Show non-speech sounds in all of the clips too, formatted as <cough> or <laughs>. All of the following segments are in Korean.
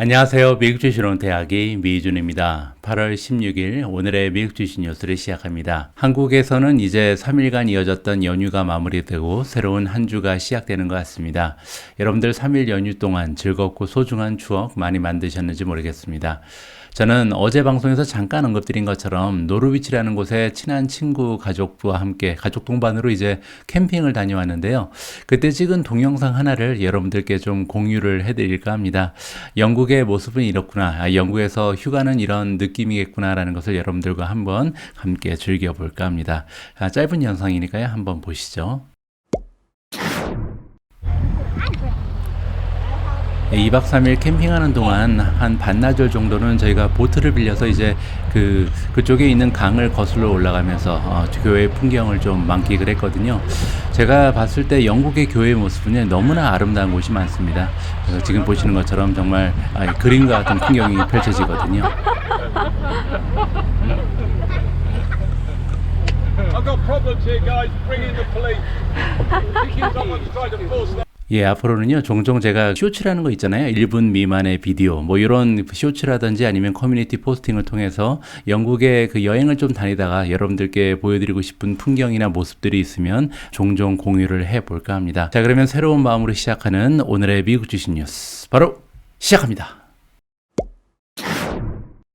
안녕하세요. 미국 주식론 대학의 미준입니다. 8월 16일 오늘의 미국 주식 뉴스를 시작합니다. 한국에서는 이제 3일간 이어졌던 연휴가 마무리되고 새로운 한 주가 시작되는 것 같습니다. 여러분들 3일 연휴 동안 즐겁고 소중한 추억 많이 만드셨는지 모르겠습니다. 저는 어제 방송에서 잠깐 언급드린 것처럼 노르위치라는 곳에 친한 친구 가족부와 함께 가족 동반으로 이제 캠핑을 다녀왔는데요. 그때 찍은 동영상 하나를 여러분들께 좀 공유를 해드릴까 합니다. 영국의 모습은 이렇구나. 아, 영국에서 휴가는 이런 느낌이겠구나라는 것을 여러분들과 한번 함께 즐겨볼까 합니다. 아, 짧은 영상이니까요. 한번 보시죠. 2박 3일 캠핑하는 동안 한 반나절 정도는 저희가 보트를 빌려서 이제 그 그쪽에 있는 강을 거슬러 올라가면서 어, 교회 풍경을 좀 만끽을 했거든요. 제가 봤을 때 영국의 교회 모습은 너무나 아름다운 곳이 많습니다. 그래서 지금 보시는 것처럼 정말 아, 그림과 같은 풍경이 펼쳐지거든요. 예, 앞으로는요, 종종 제가 쇼츠라는 거 있잖아요. 1분 미만의 비디오, 뭐 이런 쇼츠라든지 아니면 커뮤니티 포스팅을 통해서 영국의 그 여행을 좀 다니다가 여러분들께 보여드리고 싶은 풍경이나 모습들이 있으면 종종 공유를 해볼까 합니다. 자, 그러면 새로운 마음으로 시작하는 오늘의 미국 주식 뉴스. 바로 시작합니다.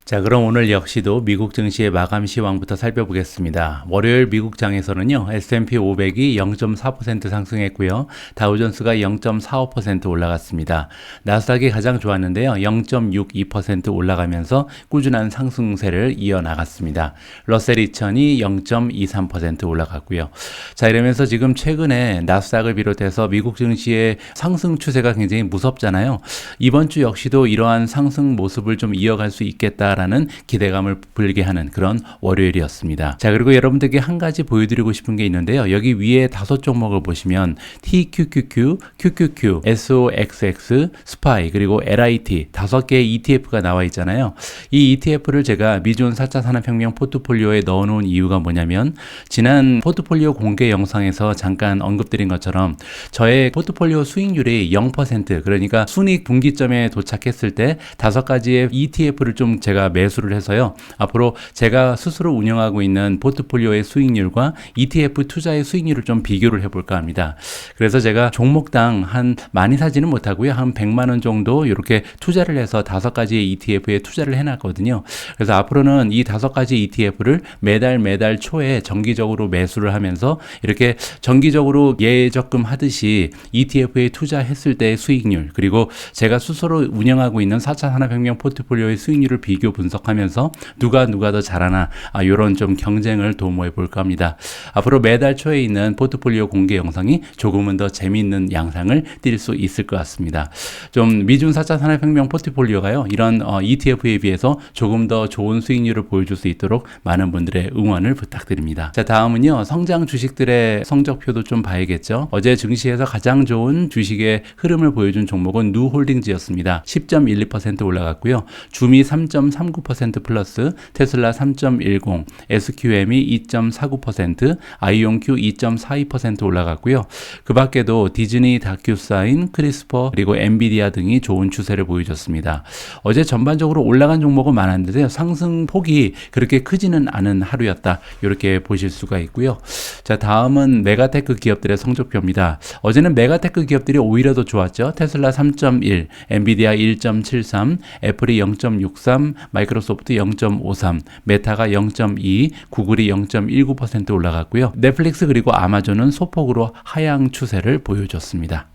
자, 그럼 오늘 역시도 미국 증시의 마감 시황부터 살펴보겠습니다. 월요일 미국 장에서는요, S&P 500이 0.4% 상승했고요, 다우존스가 0.45% 올라갔습니다. 나스닥이 가장 좋았는데요, 0.62% 올라가면서 꾸준한 상승세를 이어나갔습니다. 러셀 2000이 0.23% 올라갔고요. 자, 이러면서 지금 최근에 나스닥을 비롯해서 미국 증시의 상승 추세가 굉장히 무섭잖아요. 이번 주 역시도 이러한 상승 모습을 좀 이어갈 수 있겠다. 라는 기대감을 불게 하는 그런 월요일이었습니다. 자, 그리고 여러분들께 한 가지 보여드리고 싶은 게 있는데요. 여기 위에 다섯 종목을 보시면 TQQQ, QQQ, SOXX, SPY, 그리고 LIT 다섯 개의 ETF가 나와 있잖아요. 이 ETF를 제가 미존 4차 산업혁명 포트폴리오에 넣어놓은 이유가 뭐냐면 지난 포트폴리오 공개 영상에서 잠깐 언급드린 것처럼 저의 포트폴리오 수익률이 0% 그러니까 순익 분기점에 도착했을 때 다섯 가지의 ETF를 좀 제가 매수를 해서요. 앞으로 제가 스스로 운영하고 있는 포트폴리오의 수익률과 ETF 투자의 수익률을 좀 비교를 해볼까 합니다. 그래서 제가 종목당 한 많이 사지는 못하고요. 한 100만 원 정도 이렇게 투자를 해서 다섯 가지의 ETF에 투자를 해놨거든요. 그래서 앞으로는 이 다섯 가지 ETF를 매달 매달 초에 정기적으로 매수를 하면서 이렇게 정기적으로 예적금 하듯이 ETF에 투자했을 때의 수익률 그리고 제가 스스로 운영하고 있는 4차 산업혁명 포트폴리오의 수익률을 비교 분석하면서 누가 누가 더 잘하나 아, 이런 좀 경쟁을 도모해 볼까 합니다. 앞으로 매달 초에 있는 포트폴리오 공개 영상이 조금은 더 재미있는 양상을 띌 수 있을 것 같습니다. 좀 미중 4차 산업혁명 포트폴리오가요 이런 어, ETF에 비해서 조금 더 좋은 수익률을 보여줄 수 있도록 많은 분들의 응원을 부탁드립니다. 자 다음은요 성장 주식들의 성적표도 좀 봐야겠죠. 어제 증시에서 가장 좋은 주식의 흐름을 보여준 종목은 누홀딩즈였습니다. 10.12% 올라갔고요. 주미 3.39% 플러스, 테슬라 3.10, SQM이 2.49%, 아이온큐 2.42% 올라갔고요. 그 밖에도 디즈니, 다큐사인, 크리스퍼, 그리고 엔비디아 등이 좋은 추세를 보여줬습니다. 어제 전반적으로 올라간 종목은 많았는데요. 상승 폭이 그렇게 크지는 않은 하루였다. 이렇게 보실 수가 있고요. 자, 다음은 메가테크 기업들의 성적표입니다. 어제는 메가테크 기업들이 오히려 더 좋았죠. 테슬라 3.1, 엔비디아 1.73, 애플이 0.63, 마이크로소프트 0.53, 메타가 0.2, 구글이 0.19% 올라갔고요. 넷플릭스 그리고 아마존은 소폭으로 하향 추세를 보여줬습니다.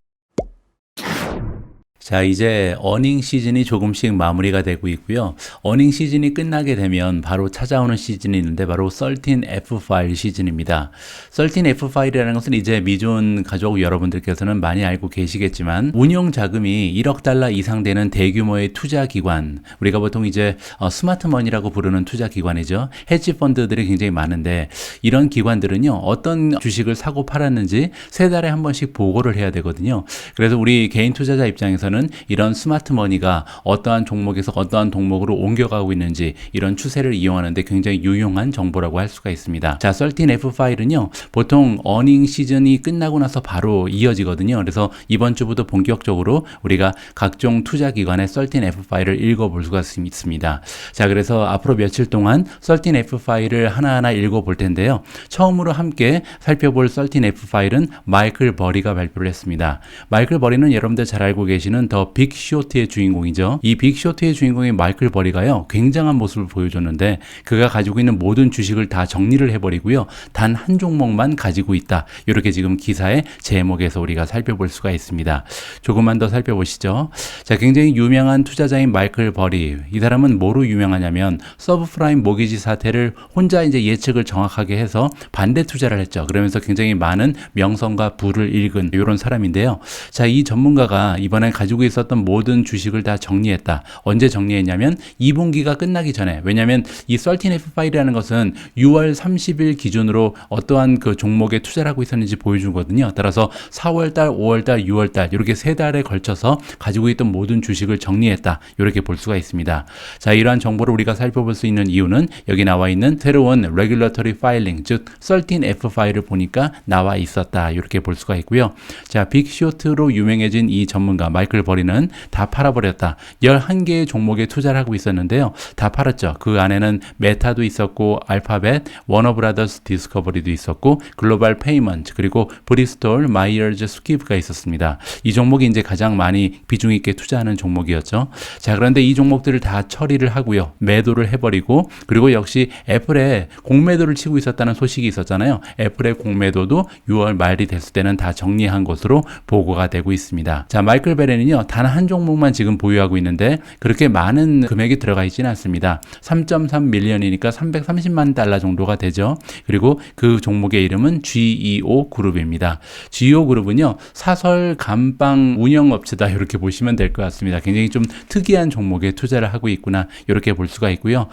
자, 이제 어닝 시즌이 조금씩 마무리가 되고 있고요. 어닝 시즌이 끝나게 되면 바로 찾아오는 시즌이 있는데 바로 13F5 시즌입니다. 13F5이라는 것은 이제 미존 가족 여러분들께서는 많이 알고 계시겠지만 운용 자금이 1억 달러 이상 되는 대규모의 투자 기관, 우리가 보통 이제 어, 스마트 머니라고 부르는 투자 기관이죠. 헤지 펀드들이 굉장히 많은데 이런 기관들은요. 어떤 주식을 사고 팔았는지 세 달에 한 번씩 보고를 해야 되거든요. 그래서 우리 개인 투자자 입장에서는 이유는 이런 스마트 머니가 어떠한 종목에서 어떠한 종목으로 옮겨가고 있는지 이런 추세를 이용하는데 굉장히 유용한 정보라고 할 수가 있습니다. 자, 13F 파일은요, 보통 어닝 시즌이 끝나고 나서 바로 이어지거든요. 그래서 이번 주부터 본격적으로 우리가 각종 투자 기관의 13F 파일을 읽어볼 수가 있습니다. 자, 그래서 앞으로 며칠 동안 13F 파일을 하나하나 읽어볼 텐데요. 처음으로 함께 살펴볼 13F 파일은 마이클 버리가 발표를 했습니다. 마이클 버리는 여러분들 잘 알고 계시는 더 빅 쇼트의 주인공이죠. 이 빅 쇼트의 주인공인 마이클 버리가요. 굉장한 모습을 보여줬는데 그가 가지고 있는 모든 주식을 다 정리를 해버리고요. 단 한 종목만 가지고 있다. 이렇게 지금 기사의 제목에서 우리가 살펴볼 수가 있습니다. 조금만 더 살펴보시죠. 자, 굉장히 유명한 투자자인 마이클 버리. 이 사람은 뭐로 유명하냐면 서브프라임 모기지 사태를 혼자 이제 예측을 정확하게 해서 반대 투자를 했죠. 그러면서 굉장히 많은 명성과 부를 읽은 이런 사람인데요. 자, 이 전문가가 이번에 가지고 있었던 모든 주식을 다 정리했다. 언제 정리했냐면 2분기가 끝나기 전에. 왜냐하면 이 13F 파일이라는 것은 6월 30일 기준으로 어떠한 그 종목에 투자를 하고 있었는지 보여주거든요. 따라서 4월 달, 5월 달, 6월 달 이렇게 세 달에 걸쳐서 가지고 있던 모든 주식을 정리했다. 이렇게 볼 수가 있습니다. 자, 이러한 정보를 우리가 살펴볼 수 있는 이유는 여기 나와 있는 새로운 regulatory filing, 즉 13F 파일을 보니까 나와 있었다. 이렇게 볼 수가 있고요. 자, 빅쇼트로 유명해진 이 전문가 마이클 버리는 다 팔아버렸다. 11개의 종목에 투자를 하고 있었는데요. 다 팔았죠. 그 안에는 메타도 있었고 알파벳, 워너브라더스 디스커버리도 있었고 글로벌 페이먼트 그리고 브리스톨 마이어즈 스키브가 있었습니다. 이 종목이 이제 가장 많이 비중 있게 투자하는 종목이었죠. 자, 그런데 이 종목들을 다 처리를 하고요. 매도를 해버리고 그리고 역시 애플에 공매도를 치고 있었다는 소식이 있었잖아요. 애플의 공매도도 6월 말이 됐을 때는 다 정리한 것으로 보고가 되고 있습니다. 자, 마이클 베 렌은요, 단 한 종목만 지금 보유하고 있는데 그렇게 많은 금액이 들어가 있지는 않습니다. 3.3 밀리언이니까 330만 달러 정도가 되죠. 그리고 그 종목의 이름은 GEO 그룹입니다. GEO 그룹은요, 사설 감방 운영업체다 이렇게 보시면 될 것 같습니다. 굉장히 좀 특이한 종목에 투자를 하고 있구나 이렇게 볼 수가 있고요.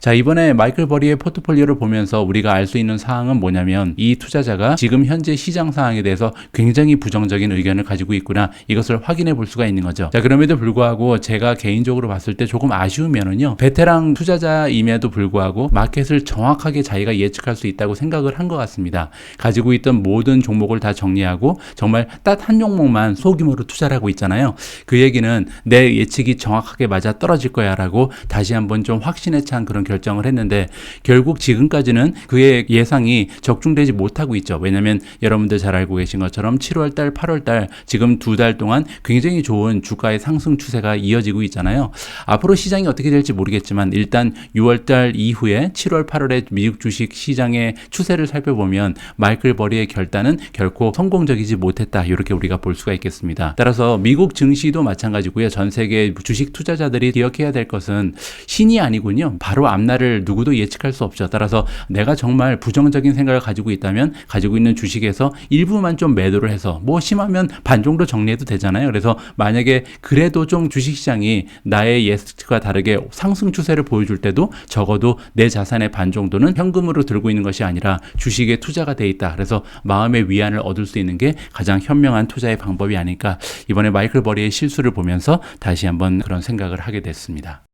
자, 이번에 마이클 버리의 포트폴리오를 보면서 우리가 알 수 있는 사항은 뭐냐면 이 투자자가 지금 현재 시장 상황에 대해서 굉장히 부정적인 의견을 가지고 있구나 이것을 확인해 볼 수가 있는 거죠. 자, 그럼에도 불구하고 제가 개인적으로 봤을 때 조금 아쉬운 면은요. 베테랑 투자자임에도 불구하고 마켓을 정확하게 자기가 예측할 수 있다고 생각을 한 것 같습니다. 가지고 있던 모든 종목을 다 정리하고 정말 딱 한 종목만 소규모로 투자를 하고 있잖아요. 그 얘기는 내 예측이 정확하게 맞아 떨어질 거야라고 다시 한번 좀 확신에 찬 그런 결정을 했는데 결국 지금까지는 그의 예상이 적중되지 못하고 있죠. 왜냐하면 여러분들 잘 알고 계신 것처럼 7월 달, 8월 달 지금 두 달 동안 굉장히 좋은 주가의 상승 추세가 이어지고 있잖아요. 앞으로 시장이 어떻게 될지 모르겠지만 일단 6월달 이후에 7월, 8월에 미국 주식 시장의 추세를 살펴보면 마이클 버리의 결단은 결코 성공적이지 못했다. 이렇게 우리가 볼 수가 있겠습니다. 따라서 미국 증시도 마찬가지고요. 전 세계 주식 투자자들이 기억해야 될 것은 신이 아니군요. 바로 앞날을 누구도 예측할 수 없죠. 따라서 내가 정말 부정적인 생각을 가지고 있다면 가지고 있는 주식에서 일부만 좀 매도를 해서 뭐 심하면 반 정도 정리해도 되잖아요. 그래서 만약에 그래도 좀 주식시장이 나의 예측과 다르게 상승 추세를 보여줄 때도 적어도 내 자산의 반 정도는 현금으로 들고 있는 것이 아니라 주식에 투자가 돼 있다. 그래서 마음의 위안을 얻을 수 있는 게 가장 현명한 투자의 방법이 아닐까. 이번에 마이클 버리의 실수를 보면서 다시 한번 그런 생각을 하게 됐습니다.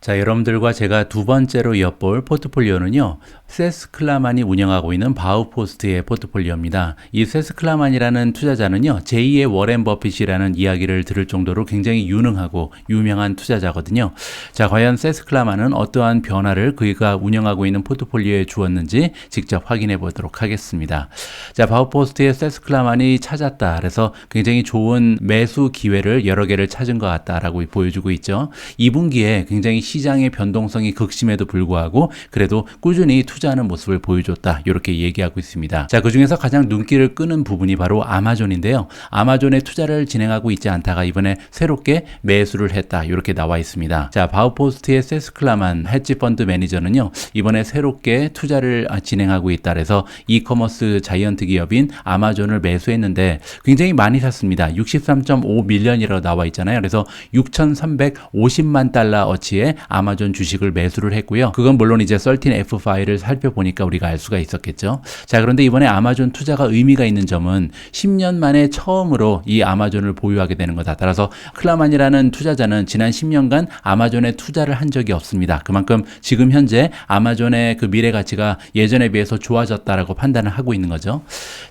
자, 여러분들과 제가 두 번째로 엿볼 포트폴리오는요, 세스 클라만이 운영하고 있는 바우포스트의 포트폴리오입니다. 이 세스 클라만이라는 투자자는요, 제2의 워렌 버핏이라는 이야기를 들을 정도로 굉장히 유능하고 유명한 투자자거든요. 자, 과연 세스 클라만은 어떠한 변화를 그가 운영하고 있는 포트폴리오에 주었는지 직접 확인해 보도록 하겠습니다. 자, 바우포스트의 세스 클라만이 찾았다. 그래서 굉장히 좋은 매수 기회를 여러 개를 찾은 것 같다라고 보여주고 있죠. 2분기에 굉장히 시장의 변동성이 극심에도 불구하고 그래도 꾸준히 투자하는 모습을 보여줬다. 이렇게 얘기하고 있습니다. 자, 그 중에서 가장 눈길을 끄는 부분이 바로 아마존인데요. 아마존에 투자를 진행하고 있지 않다가 이번에 새롭게 매수를 했다. 이렇게 나와 있습니다. 자, 바우포스트의 세스클라만 헤지 펀드 매니저는요. 이번에 새롭게 투자를 아, 진행하고 있다. 그래서 이커머스 자이언트 기업인 아마존을 매수했는데 굉장히 많이 샀습니다. 63.5 밀리언이라고 나와 있잖아요. 그래서 6,350만 달러 어치의 아마존 주식을 매수를 했고요. 그건 물론 이제 13F 파일을 살펴보니까 우리가 알 수가 있었겠죠. 자, 그런데 이번에 아마존 투자가 의미가 있는 점은 10년 만에 처음으로 이 아마존을 보유하게 되는 거다. 따라서 클라만이라는 투자자는 지난 10년간 아마존에 투자를 한 적이 없습니다. 그만큼 지금 현재 아마존의 그 미래 가치가 예전에 비해서 좋아졌다라고 판단을 하고 있는 거죠.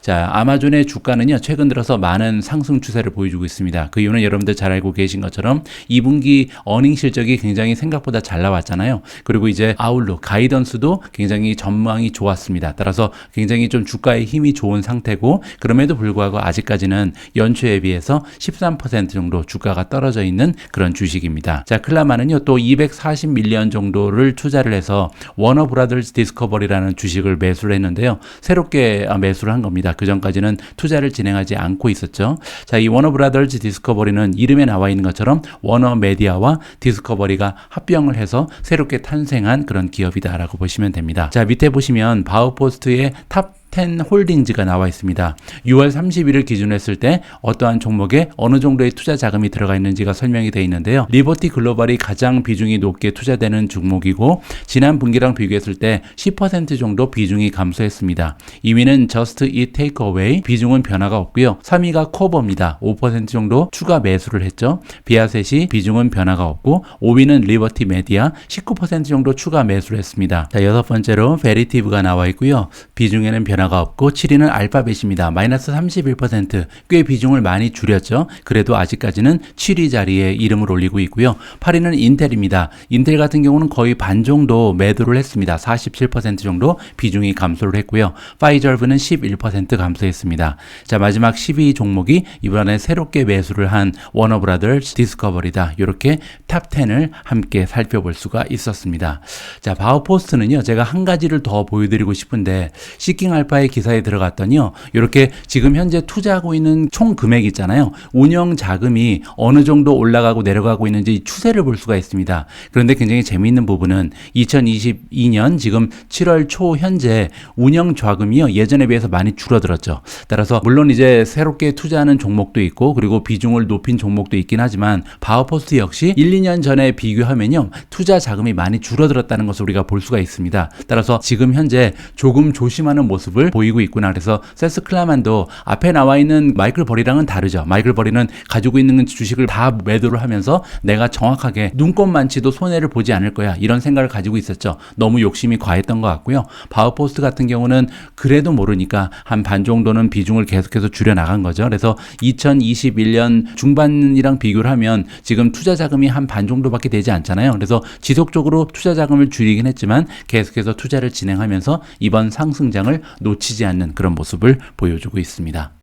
자, 아마존의 주가는요, 최근 들어서 많은 상승 추세를 보여주고 있습니다. 그 이유는 여러분들 잘 알고 계신 것처럼 2분기 어닝 실적이 굉장히 생각 보다 잘 나왔잖아요. 그리고 이제 아울룩, 가이던스도 굉장히 전망이 좋았습니다. 따라서 굉장히 좀 주가의 힘이 좋은 상태고, 그럼에도 불구하고 아직까지는 연초에 비해서 13% 정도 주가가 떨어져 있는 그런 주식입니다. 자, 클라마는요, 또 240밀리언 정도를 투자를 해서 워너 브라더스 디스커버리라는 주식을 매수를 했는데요. 새롭게 아, 매수를 한 겁니다. 그 전까지는 투자를 진행하지 않고 있었죠. 자, 이 워너 브라더스 디스커버리는 이름에 나와 있는 것처럼 워너 메디아와 디스커버리가 합 병을 해서 새롭게 탄생한 그런 기업이다라고 보시면 됩니다. 자, 밑에 보시면 바우포스트의 탑 10 홀딩즈가 나와 있습니다. 6월 30일을 기준으로 했을 때 어떠한 종목에 어느 정도의 투자 자금이 들어가 있는지가 설명이 되어 있는데요. 리버티 글로벌이 가장 비중이 높게 투자되는 종목이고 지난 분기랑 비교했을 때 10% 정도 비중이 감소했습니다. 2위는 Just Eat Takeaway 비중은 변화가 없고요. 3위가 코버입니다. 5% 정도 추가 매수를 했죠. 비아셋이 비중은 변화가 없고 5위는 리버티 메디아 19% 정도 추가 매수를 했습니다. 자, 여섯 번째로 베리티브가 나와 있고요. 비중에는 변화 가 없고 7위는 알파벳입니다. 마이너스 31%꽤 비중을 많이 줄였죠. 그래도 아직까지는 7위 자리에 이름을 올리고 있고요. 8위는 인텔입니다. 인텔 같은 경우는 거의 반 정도 매도를 했습니다. 47% 정도 비중이 감소를 했고요. 파이저브는 11% 감소했습니다. 자, 마지막 12위 종목이 이번에 새롭게 매수를 한 워너브라더스 디스커버리다. 이렇게 탑 10을 함께 살펴볼 수가 있었습니다. 자, 바우포스트는요. 제가 한 가지를 더 보여드리고 싶은데 시킹 알파의 기사에 들어갔더니요. 이렇게 지금 현재 투자하고 있는 총 금액 있잖아요. 운영 자금이 어느 정도 올라가고 내려가고 있는지 추세를 볼 수가 있습니다. 그런데 굉장히 재미있는 부분은 2022년 지금 7월 초 현재 운영 자금이요. 예전에 비해서 많이 줄어들었죠. 따라서 물론 이제 새롭게 투자하는 종목도 있고 그리고 비중을 높인 종목도 있긴 하지만 바우포스트 역시 1, 2년 전에 비교하면요. 투자 자금이 많이 줄어들었다는 것을 우리가 볼 수가 있습니다. 따라서 지금 현재 조금 조심하는 모습을 보이고 있구나. 그래서 세스 클라만도 앞에 나와 있는 마이클 버리랑은 다르죠. 마이클 버리는 가지고 있는 주식을 다 매도를 하면서 내가 정확하게 눈꼽만치도 손해를 보지 않을 거야. 이런 생각을 가지고 있었죠. 너무 욕심이 과했던 것 같고요. 바우포스트 같은 경우는 그래도 모르니까 한 반 정도는 비중을 계속해서 줄여 나간 거죠. 그래서 2021년 중반이랑 비교를 하면 지금 투자 자금이 한 반 정도밖에 되지 않잖아요. 그래서 지속적으로 투자 자금을 줄이긴 했지만 계속해서 투자를 진행하면서 이번 상승장을 놓치지 않는 그런 모습을 보여주고 있습니다.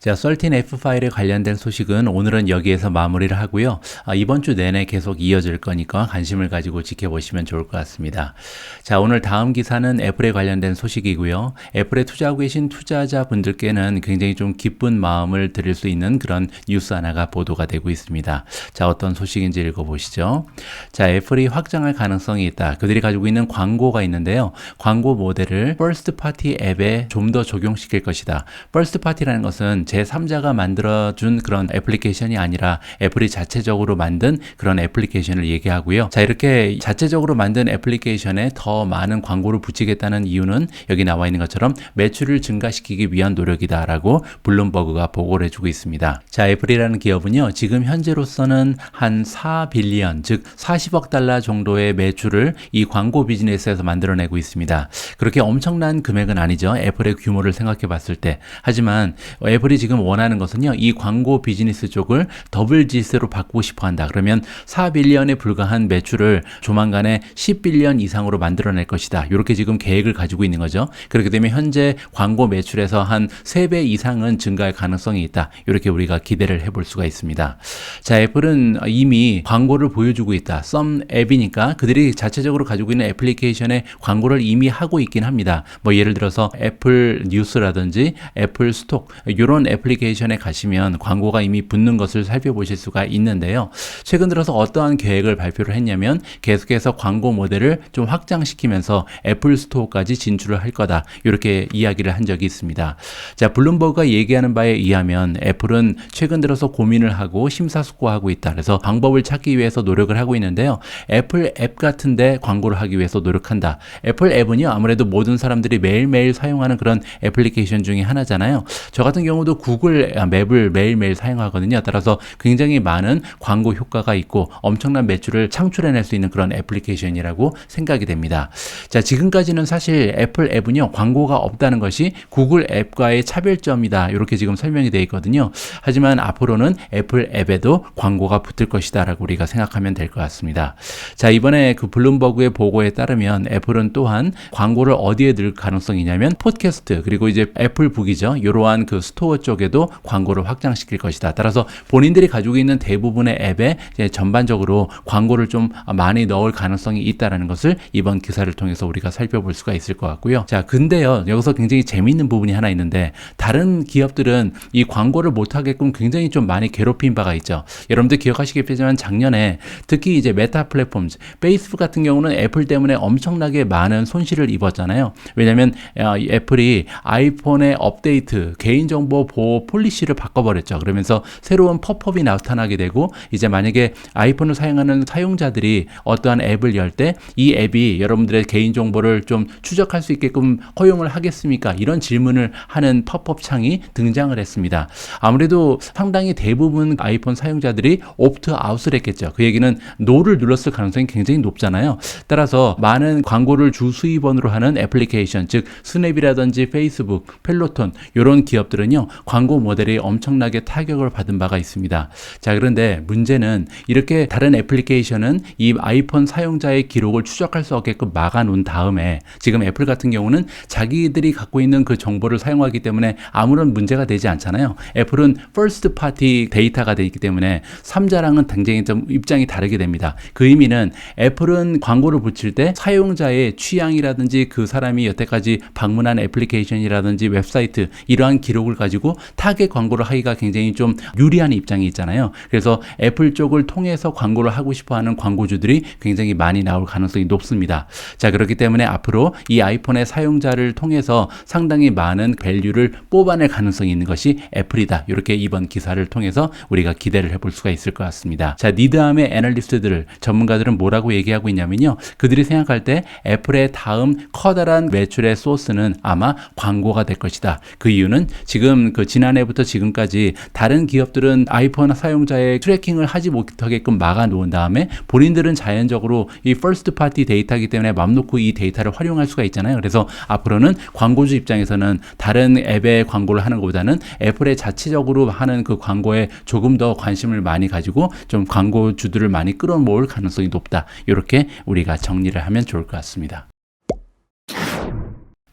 자, 13F 파일에 관련된 소식은 오늘은 여기에서 마무리를 하고요. 아, 이번 주 내내 계속 이어질 거니까 관심을 가지고 지켜보시면 좋을 것 같습니다. 자, 오늘 다음 기사는 애플에 관련된 소식이고요. 애플에 투자하고 계신 투자자분들께는 굉장히 좀 기쁜 마음을 드릴 수 있는 그런 뉴스 하나가 보도가 되고 있습니다. 자, 어떤 소식인지 읽어보시죠. 자, 애플이 확장할 가능성이 있다. 그들이 가지고 있는 광고가 있는데요. 광고 모델을 퍼스트 파티 앱에 좀 더 적용시킬 것이다. 퍼스트 파티라는 것은 제3자가 만들어준 그런 애플리케이션이 아니라 애플이 자체적으로 만든 그런 애플리케이션을 얘기하고요. 자, 이렇게 자체적으로 만든 애플리케이션에 더 많은 광고를 붙이겠다는 이유는 여기 나와 있는 것처럼 매출을 증가시키기 위한 노력이다라고 블룸버그가 보고를 해주고 있습니다. 자, 애플이라는 기업은요, 지금 현재로서는 한 4빌리언, 즉 40억 달러 정도의 매출을 이 광고 비즈니스에서 만들어내고 있습니다. 그렇게 엄청난 금액은 아니죠. 애플의 규모를 생각해 봤을 때. 하지만 애플 이 지금 원하는 것은요, 이 광고 비즈니스 쪽을 더블 지수로 바꾸고 싶어 한다. 그러면 4빌리언에 불과한 매출을 조만간에 10빌리언 이상으로 만들어낼 것이다. 이렇게 지금 계획을 가지고 있는 거죠. 그렇게 되면 현재 광고 매출에서 한 3배 이상은 증가할 가능성이 있다. 이렇게 우리가 기대를 해볼 수가 있습니다. 자, 애플은 이미 광고를 보여주고 있다. 썸 앱이니까 그들이 자체적으로 가지고 있는 애플리케이션에 광고를 이미 하고 있긴 합니다. 뭐 예를 들어서 애플 뉴스라든지 애플 스톡 이런 애플리케이션에 가시면 광고가 이미 붙는 것을 살펴보실 수가 있는데요. 최근 들어서 어떠한 계획을 발표를 했냐면 계속해서 광고 모델을 좀 확장시키면서 애플 스토어까지 진출을 할 거다. 이렇게 이야기를 한 적이 있습니다. 자, 블룸버그가 얘기하는 바에 의하면 애플은 최근 들어서 고민을 하고 심사숙고하고 있다. 그래서 방법을 찾기 위해서 노력을 하고 있는데요. 애플 앱 같은데 광고를 하기 위해서 노력한다. 애플 앱은요, 아무래도 모든 사람들이 매일매일 사용하는 그런 애플리케이션 중에 하나잖아요. 저 같은 경우도 구글 맵을 매일매일 사용하거든요. 따라서 굉장히 많은 광고 효과가 있고 엄청난 매출을 창출해낼 수 있는 그런 애플리케이션이라고 생각이 됩니다. 자, 지금까지는 사실 애플 앱은요, 광고가 없다는 것이 구글 앱과의 차별점이다. 이렇게 지금 설명이 되어 있거든요. 하지만 앞으로는 애플 앱에도 광고가 붙을 것이다. 라고 우리가 생각하면 될 것 같습니다. 자, 이번에 그 블룸버그의 보고에 따르면 애플은 또한 광고를 어디에 넣을 가능성이냐면 팟캐스트 그리고 이제 애플북이죠. 이러한 그 스토어 쪽 에도 광고를 확장시킬 것이다. 따라서 본인들이 가지고 있는 대부분의 앱에 전반적으로 광고를 좀 많이 넣을 가능성이 있다라는 것을 이번 기사를 통해서 우리가 살펴볼 수가 있을 것 같고요. 자, 근데요. 여기서 굉장히 재미있는 부분이 하나 있는데 다른 기업들은 이 광고를 못 하게끔 굉장히 좀 많이 괴롭힌 바가 있죠. 여러분들 기억하시겠지만 작년에 특히 이제 메타 플랫폼, 페이스북 같은 경우는 애플 때문에 엄청나게 많은 손실을 입었잖아요. 왜냐하면 어, 이 애플이 아이폰의 업데이트, 개인정보 보호 폴리시를 바꿔버렸죠. 그러면서 새로운 팝업이 나타나게 되고 이제 만약에 아이폰을 사용하는 사용자들이 어떠한 앱을 열 때 이 앱이 여러분들의 개인 정보를 좀 추적할 수 있게끔 허용을 하겠습니까? 이런 질문을 하는 팝업 창이 등장을 했습니다. 아무래도 상당히 대부분 아이폰 사용자들이 옵트 아웃을 했겠죠. 그 얘기는 노를 눌렀을 가능성이 굉장히 높잖아요. 따라서 많은 광고를 주 수입원으로 하는 애플리케이션, 즉 스냅이라든지 페이스북, 펠로톤 이런 기업들은요 광고 모델이 엄청나게 타격을 받은 바가 있습니다. 자 그런데 문제는 이렇게 다른 애플리케이션은 이 아이폰 사용자의 기록을 추적할 수 없게끔 막아놓은 다음에 지금 애플 같은 경우는 자기들이 갖고 있는 그 정보를 사용하기 때문에 아무런 문제가 되지 않잖아요. 애플은 퍼스트 파티 데이터가 되어 있기 때문에 삼자랑은 굉장히 좀 입장이 다르게 됩니다. 그 의미는 애플은 광고를 붙일 때 사용자의 취향이라든지 그 사람이 여태까지 방문한 애플리케이션이라든지 웹사이트 이러한 기록을 가지고 타겟 광고를 하기가 굉장히 좀 유리한 입장이 있잖아요. 그래서 애플 쪽을 통해서 광고를 하고 싶어 하는 광고주들이 굉장히 많이 나올 가능성이 높습니다. 자, 그렇기 때문에 앞으로 이 아이폰의 사용자를 통해서 상당히 많은 밸류를 뽑아낼 가능성이 있는 것이 애플이다. 이렇게 이번 기사를 통해서 우리가 기대를 해볼 수가 있을 것 같습니다. 자, 니드함의 애널리스트들, 전문가들은 뭐라고 얘기하고 있냐면요. 그들이 생각할 때 애플의 다음 커다란 매출의 소스는 아마 광고가 될 것이다. 그 이유는 지금 그 지난해부터 지금까지 다른 기업들은 아이폰 사용자의 트래킹을 하지 못하게끔 막아 놓은 다음에 본인들은 자연적으로 이 퍼스트 파티 데이터이기 때문에 맘 놓고 이 데이터를 활용할 수가 있잖아요. 그래서 앞으로는 광고주 입장에서는 다른 앱의 광고를 하는 것보다는 애플의 자체적으로 하는 그 광고에 조금 더 관심을 많이 가지고 좀 광고주들을 많이 끌어모을 가능성이 높다. 이렇게 우리가 정리를 하면 좋을 것 같습니다.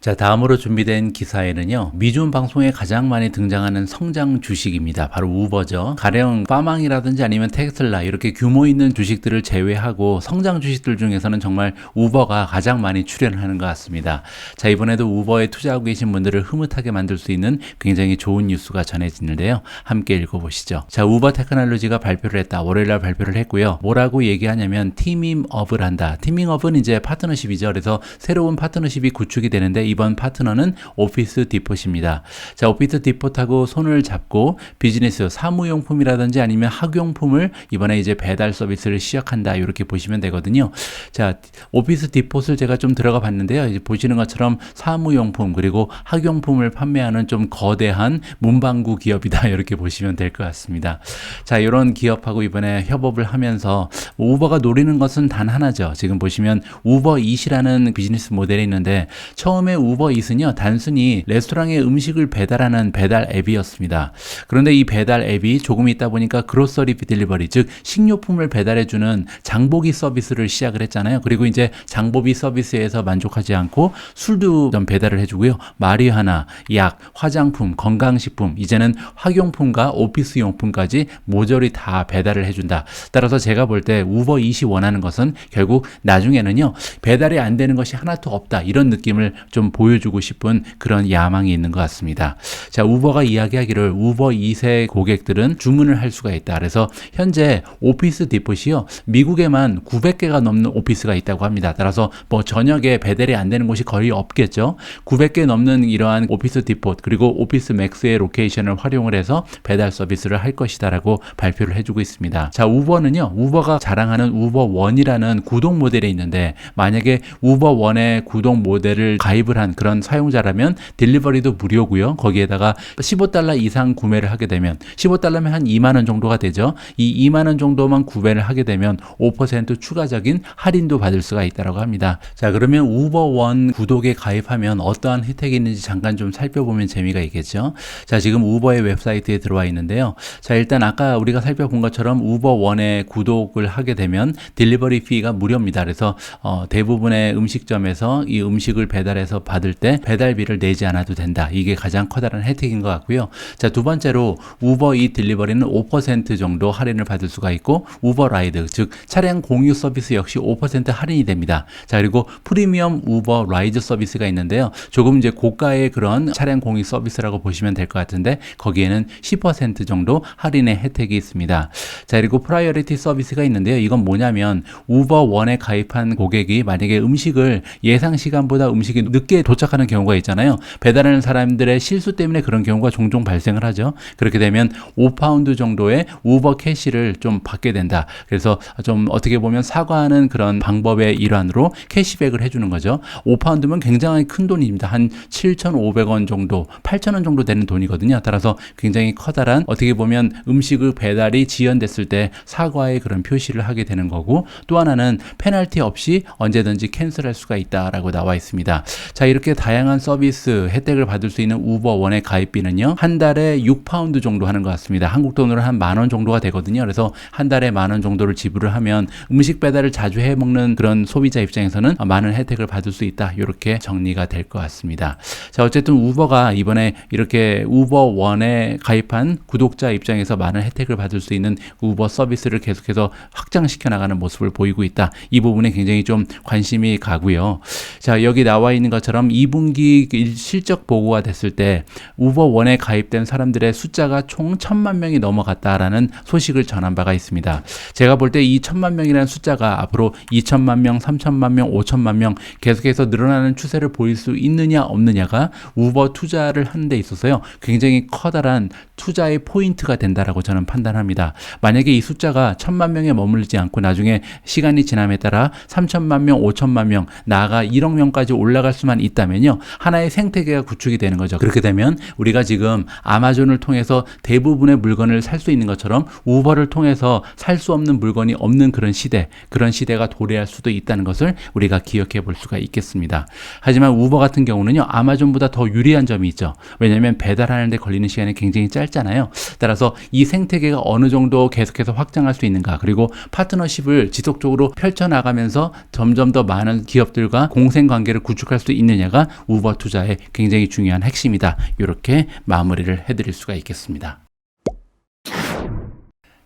자, 다음으로 준비된 기사에는요, 미중 방송에 가장 많이 등장하는 성장 주식입니다. 바로 우버죠. 가령 파망이라든지 아니면 테슬라 이렇게 규모 있는 주식들을 제외하고 성장 주식들 중에서는 정말 우버가 가장 많이 출연하는 것 같습니다. 자, 이번에도 우버에 투자하고 계신 분들을 흐뭇하게 만들 수 있는 굉장히 좋은 뉴스가 전해지는데요. 함께 읽어보시죠. 자, 우버 테크놀로지가 발표를 했다. 월요일날 발표를 했고요. 뭐라고 얘기하냐면 티밍업을 한다. 티밍업은 이제 파트너십이죠. 그래서 새로운 파트너십이 구축이 되는데 이번 파트너는 오피스 디폿입니다. 자, 오피스 디폿하고 손을 잡고 비즈니스 사무용품이라든지 아니면 학용품을 이번에 이제 배달 서비스를 시작한다. 이렇게 보시면 되거든요. 자, 오피스 디폿을 제가 좀 들어가 봤는데요. 이제 보시는 것처럼 사무용품 그리고 학용품을 판매하는 좀 거대한 문방구 기업이다. <laughs> 이렇게 보시면 될 것 같습니다. 자, 이런 기업하고 이번에 협업을 하면서 우버가 노리는 것은 단 하나죠. 지금 보시면 우버 이시라는 비즈니스 모델이 있는데 처음에 우버 이스는요 단순히 레스토랑에 음식을 배달하는 배달 앱이었습니다. 그런데 이 배달 앱이 조금 있다 보니까 그로서리 딜리버리 즉 식료품을 배달해주는 장보기 서비스를 시작을 했잖아요. 그리고 이제 장보기 서비스에서 만족하지 않고 술도 좀 배달을 해주고요. 마리화나, 약, 화장품, 건강식품 이제는 학용품과 오피스 용품까지 모조리 다 배달을 해준다. 따라서 제가 볼 때 우버 이시 원하는 것은 결국 나중에는요 배달이 안 되는 것이 하나도 없다 이런 느낌을 좀좀 보여주고 싶은 그런 야망이 있는 것 같습니다. 자, 우버가 이야기하기를 우버 2세 고객들은 주문을 할 수가 있다. 그래서 현재 오피스 디폿이요. 미국에만 900개가 넘는 오피스가 있다고 합니다. 따라서 뭐 저녁에 배달이 안 되는 곳이 거의 없겠죠. 900개 넘는 이러한 오피스 디폿 그리고 오피스 맥스의 로케이션을 활용을 해서 배달 서비스를 할 것이다라고 발표를 해주고 있습니다. 자, 우버는요. 우버가 자랑하는 우버 원이라는 구독 모델이 있는데 만약에 우버 원의 구독 모델을 가입을 한 그런 사용자라면 딜리버리도 무료고요. 거기에다가 15달러 이상 구매를 하게 되면 15달러면 한 2만 원 정도가 되죠. 이 2만 원 정도만 구매를 하게 되면 5% 추가적인 할인도 받을 수가 있다라고 합니다. 자, 그러면 우버 원 구독에 가입하면 어떠한 혜택이 있는지 잠깐 좀 살펴보면 재미가 있겠죠. 자, 지금 우버의 웹사이트에 들어와 있는데요. 자, 일단 아까 우리가 살펴본 것처럼 우버 원에 구독을 하게 되면 딜리버리 피가 무료입니다. 그래서 어, 대부분의 음식점에서 이 음식을 배달해서 받을 때 배달비를 내지 않아도 된다. 이게 가장 커다란 혜택인 것 같고요. 자, 두 번째로 우버 이 딜리버리는 5% 정도 할인을 받을 수가 있고 우버 라이드 즉 차량 공유 서비스 역시 5% 할인이 됩니다. 자, 그리고 프리미엄 우버 라이드 서비스가 있는데요. 조금 이제 고가의 그런 차량 공유 서비스라고 보시면 될 것 같은데 거기에는 10% 정도 할인의 혜택이 있습니다. 자, 그리고 프라이어리티 서비스가 있는데요. 이건 뭐냐면 우버 원에 가입한 고객이 만약에 음식을 예상 시간보다 음식이 늦게 도착하는 경우가 있잖아요. 배달하는 사람들의 실수 때문에 그런 경우가 종종 발생을 하죠. 그렇게 되면 5파운드 정도의 우버 캐시를 좀 받게 된다. 그래서 좀 어떻게 보면 사과하는 그런 방법의 일환으로 캐시백을 해주는 거죠. 5파운드면 굉장히 큰 돈입니다. 한 7,500원 정도, 8,000원 정도 되는 돈이거든요. 따라서 굉장히 커다란 어떻게 보면 음식을 배달이 지연됐을 때 사과의 그런 표시를 하게 되는 거고 또 하나는 페널티 없이 언제든지 캔슬할 수가 있다라고 나와 있습니다. 자, 이렇게 다양한 서비스 혜택을 받을 수 있는 우버 원의 가입비는요. 한 달에 6파운드 정도 하는 것 같습니다. 한국 돈으로 한 만 원 정도가 되거든요. 그래서 한 달에 만 원 정도를 지불을 하면 음식 배달을 자주 해 먹는 그런 소비자 입장에서는 많은 혜택을 받을 수 있다. 이렇게 정리가 될 것 같습니다. 자, 어쨌든 우버가 이번에 이렇게 우버 원에 가입한 구독자 입장에서 많은 혜택을 받을 수 있는 우버 서비스를 계속해서 확장시켜 나가는 모습을 보이고 있다. 이 부분에 굉장히 좀 관심이 가고요. 자, 여기 나와 있는 것처럼 2분기 실적 보고가 됐을 때 우버원에 가입된 사람들의 숫자가 총 천만 명이 넘어갔다라는 소식을 전한 바가 있습니다. 제가 볼 때 이 천만 명이라는 숫자가 앞으로 2천만 명, 3천만 명, 5천만 명 계속해서 늘어나는 추세를 보일 수 있느냐 없느냐가 우버 투자를 하는 데 있어서요. 굉장히 커다란 투자의 포인트가 된다라고 저는 판단합니다. 만약에 이 숫자가 천만 명에 머물지 않고 나중에 시간이 지남에 따라 3천만 명, 5천만 명, 나아가 1억 명까지 올라갈 수만 있다면요. 하나의 생태계가 구축이 되는 거죠. 그렇게 되면 우리가 지금 아마존을 통해서 대부분의 물건을 살 수 있는 것처럼 우버를 통해서 살 수 없는 물건이 없는 그런 시대, 그런 시대가 도래할 수도 있다는 것을 우리가 기억해 볼 수가 있겠습니다. 하지만 우버 같은 경우는요. 아마존보다 더 유리한 점이 있죠. 왜냐하면 배달하는데 걸리는 시간이 굉장히 짧잖아요. 따라서 이 생태계가 어느 정도 계속해서 확장할 수 있는가, 그리고 파트너십을 지속적으로 펼쳐나가면서 점점 더 많은 기업들과 공생 관계를 구축할 수 있 느냐가 우버 투자의 굉장히 중요한 핵심이다. 이렇게 마무리를 해드릴 수가 있겠습니다.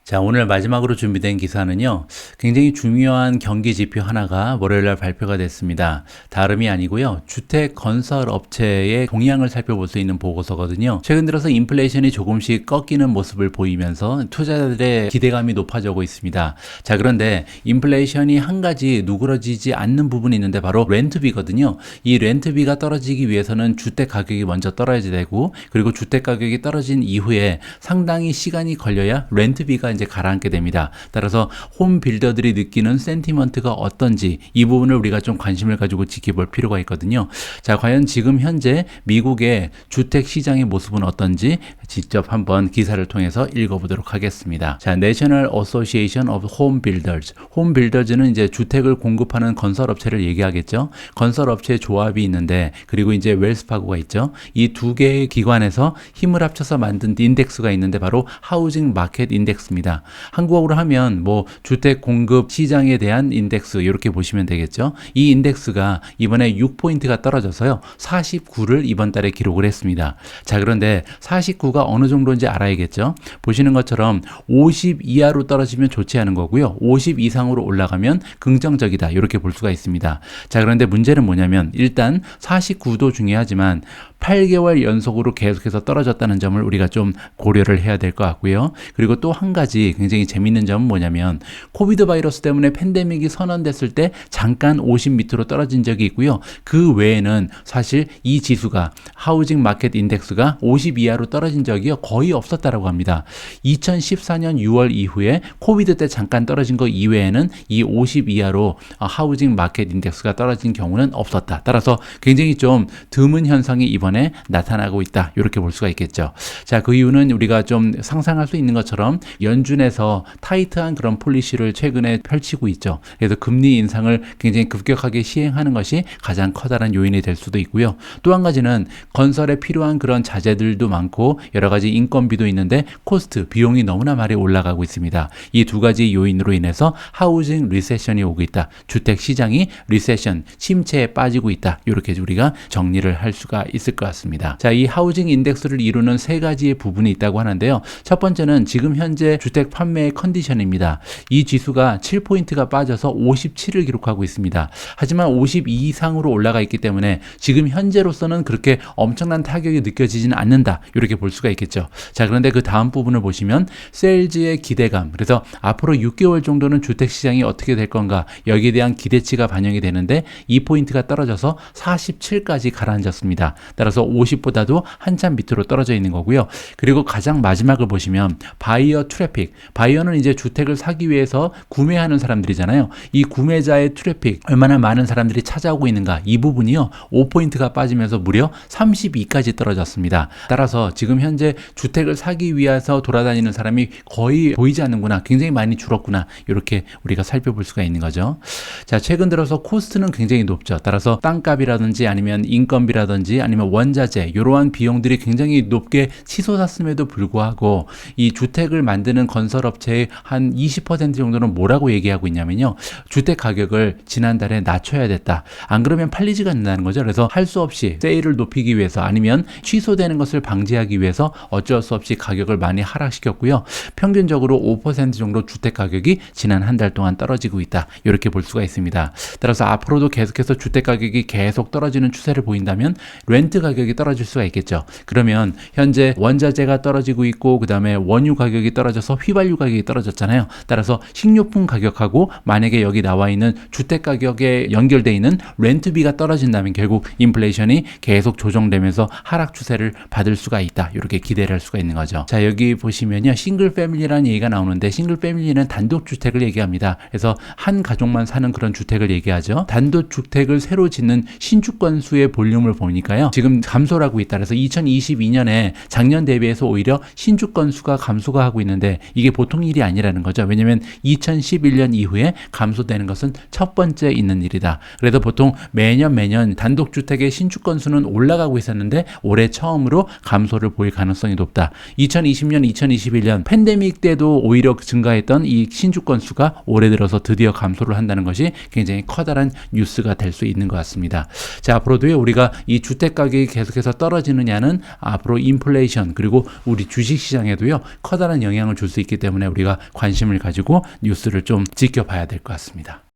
자, 오늘 마지막으로 준비된 기사는요, 굉장히 중요한 경기 지표 하나가 월요일 날 발표가 됐습니다. 다름이 아니고요, 주택 건설 업체의 동향을 살펴볼 수 있는 보고서거든요. 최근 들어서 인플레이션이 조금씩 꺾이는 모습을 보이면서 투자자들의 기대감이 높아지고 있습니다. 자, 그런데 인플레이션이 한 가지 누그러지지 않는 부분이 있는데 바로 렌트비거든요. 이 렌트비가 떨어지기 위해서는 주택 가격이 먼저 떨어져야 되고, 그리고 주택 가격이 떨어진 이후에 상당히 시간이 걸려야 렌트비가 이제 가라앉게 됩니다. 따라서 홈 빌더들이 느끼는 센티먼트가 어떤지 이 부분을 우리가 좀 관심을 가지고 지켜볼 필요가 있거든요. 자, 과연 지금 현재 미국의 주택 시장의 모습은 어떤지 직접 한번 기사를 통해서 읽어보도록 하겠습니다. 자, National Association of Home Builders. 홈 빌더즈는 이제 주택을 공급하는 건설 업체를 얘기하겠죠. 건설 업체 조합이 있는데 그리고 이제 웰스파고가 있죠. 이 두 개의 기관에서 힘을 합쳐서 만든 인덱스가 있는데 바로 하우징 마켓 인덱스입니다. 있습니다. 한국어로 하면 뭐 주택 공급 시장에 대한 인덱스 이렇게 보시면 되겠죠. 이 인덱스가 이번에 6포인트가 떨어져서요. 49를 이번 달에 기록을 했습니다. 자, 그런데 49가 어느 정도인지 알아야겠죠. 보시는 것처럼 50 이하로 떨어지면 좋지 않은 거고요. 50 이상으로 올라가면 긍정적이다. 이렇게 볼 수가 있습니다. 자, 그런데 문제는 뭐냐면 일단 49도 중요하지만 8개월 연속으로 계속해서 떨어졌다는 점을 우리가 좀 고려를 해야 될 것 같고요. 그리고 또 한 가지 굉장히 재밌는 점은 뭐냐면 코비드 바이러스 때문에 팬데믹이 선언됐을 때 잠깐 50 밑으로 떨어진 적이 있고요. 그 외에는 사실 이 지수가 하우징 마켓 인덱스가 50 이하로 떨어진 적이 거의 없었다라고 합니다. 2014년 6월 이후에 코비드 때 잠깐 떨어진 거 이외에는 이 50 이하로 하우징 마켓 인덱스가 떨어진 경우는 없었다. 따라서 굉장히 좀 드문 현상이 이번 에 나타나고 있다. 이렇게 볼 수가 있겠죠. 자, 그 이유는 우리가 좀 상상할 수 있는 것처럼 연준에서 타이트한 그런 폴리시를 최근에 펼치고 있죠. 그래서 금리 인상을 굉장히 급격하게 시행하는 것이 가장 커다란 요인이 될 수도 있고요. 또 한 가지는 건설에 필요한 그런 자재들도 많고 여러 가지 인건비도 있는데 코스트, 비용이 너무나 많이 올라가고 있습니다. 이 두 가지 요인으로 인해서 하우징 리세션이 오고 있다. 주택 시장이 리세션, 침체에 빠지고 있다. 이렇게 우리가 정리를 할 수가 있을 것 같습니다. 자, 이 하우징 인덱스를 이루는 세 가지의 부분이 있다고 하는데요. 첫 번째는 지금 현재 주택 판매의 컨디션입니다. 이 지수가 7포인트가 빠져서 57을 기록하고 있습니다. 하지만 52 이상으로 올라가 있기 때문에 지금 현재로서는 그렇게 엄청난 타격이 느껴지지는 않는다. 이렇게 볼 수가 있겠죠. 자, 그런데 그 다음 부분을 보시면 세일즈의 기대감. 그래서 앞으로 6개월 정도는 주택 시장이 어떻게 될 건가 여기에 대한 기대치가 반영이 되는데 이 포인트가 떨어져서 47까지 가라앉았습니다. 따라서 50보다도 한참 밑으로 떨어져 있는 거고요. 그리고 가장 마지막을 보시면 바이어 트래픽. 바이어는 이제 주택을 사기 위해서 구매하는 사람들이잖아요. 이 구매자의 트래픽 얼마나 많은 사람들이 찾아오고 있는가 이 부분이요. 5포인트가 빠지면서 무려 32까지 떨어졌습니다. 따라서 지금 현재 주택을 사기 위해서 돌아다니는 사람이 거의 보이지 않는구나. 굉장히 많이 줄었구나. 이렇게 우리가 살펴볼 수가 있는 거죠. 자, 최근 들어서 코스트는 굉장히 높죠. 따라서 땅값이라든지 아니면 인건비라든지 아니면 원자재 이러한 비용들이 굉장히 높게 치솟았음에도 불구하고 이 주택을 만드는 건설업체의 한 20% 정도는 뭐라고 얘기하고 있냐면요. 주택 가격을 지난달에 낮춰야 됐다. 안 그러면 팔리지가 않는다는 거죠. 그래서 할 수 없이 세일을 높이기 위해서 아니면 취소되는 것을 방지하기 위해서 어쩔 수 없이 가격을 많이 하락시켰고요. 평균적으로 5% 정도 주택 가격이 지난 한 달 동안 떨어지고 있다. 이렇게 볼 수가 있습니다. 따라서 앞으로도 계속해서 주택 가격이 계속 떨어지는 추세를 보인다면 렌트 가 격이 떨어질 수가 있겠죠. 그러면 현재 원자재가 떨어지고 있고 그다음에 원유 가격이 떨어져서 휘발유 가격이 떨어졌잖아요. 따라서 식료품 가격하고 만약에 여기 나와 있는 주택 가격에 연결돼 있는 렌트비가 떨어진다면 결국 인플레이션이 계속 조정되면서 하락 추세를 받을 수가 있다. 이렇게 기대를 할 수가 있는 거죠. 자, 여기 보시면요. 싱글 패밀리라는 얘기가 나오는데 싱글 패밀리는 단독 주택을 얘기합니다. 그래서 한 가족만 사는 그런 주택을 얘기하죠. 단독 주택을 새로 짓는 신축 건수의 볼륨을 보니까요. 지금 감소를 하고 있다. 그래서 2022년에 작년 대비해서 오히려 신축 건수가 감소가 하고 있는데 이게 보통 일이 아니라는 거죠. 왜냐면 2011년 이후에 감소되는 것은 첫 번째 있는 일이다. 그래서 보통 매년 매년 단독 주택의 신축 건수는 올라가고 있었는데 올해 처음으로 감소를 보일 가능성이 높다. 2020년, 2021년 팬데믹 때도 오히려 증가했던 이 신축 건수가 올해 들어서 드디어 감소를 한다는 것이 굉장히 커다란 뉴스가 될 수 있는 것 같습니다. 자, 앞으로도요, 우리가 이 주택 가격이 계속해서 떨어지느냐는 앞으로 인플레이션 그리고 우리 주식 시장에도요, 커다란 영향을 줄 수 있기 때문에 우리가 관심을 가지고 뉴스를 좀 지켜봐야 될 것 같습니다.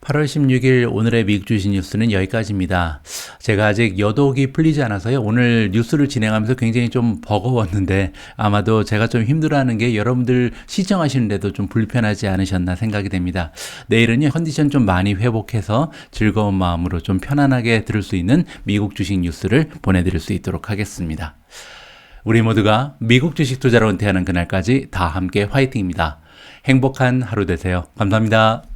8월 16일 오늘의 미국 주식 뉴스는 여기까지입니다. 제가 아직 여독이 풀리지 않아서요. 오늘 뉴스를 진행하면서 굉장히 좀 버거웠는데 아마도 제가 좀 힘들어하는 게 여러분들 시청하시는데도 좀 불편하지 않으셨나 생각이 됩니다. 내일은요. 컨디션 좀 많이 회복해서 즐거운 마음으로 좀 편안하게 들을 수 있는 미국 주식 뉴스를 보내드릴 수 있도록 하겠습니다. 우리 모두가 미국 주식 투자로 은퇴하는 그날까지 다 함께 화이팅입니다. 행복한 하루 되세요. 감사합니다.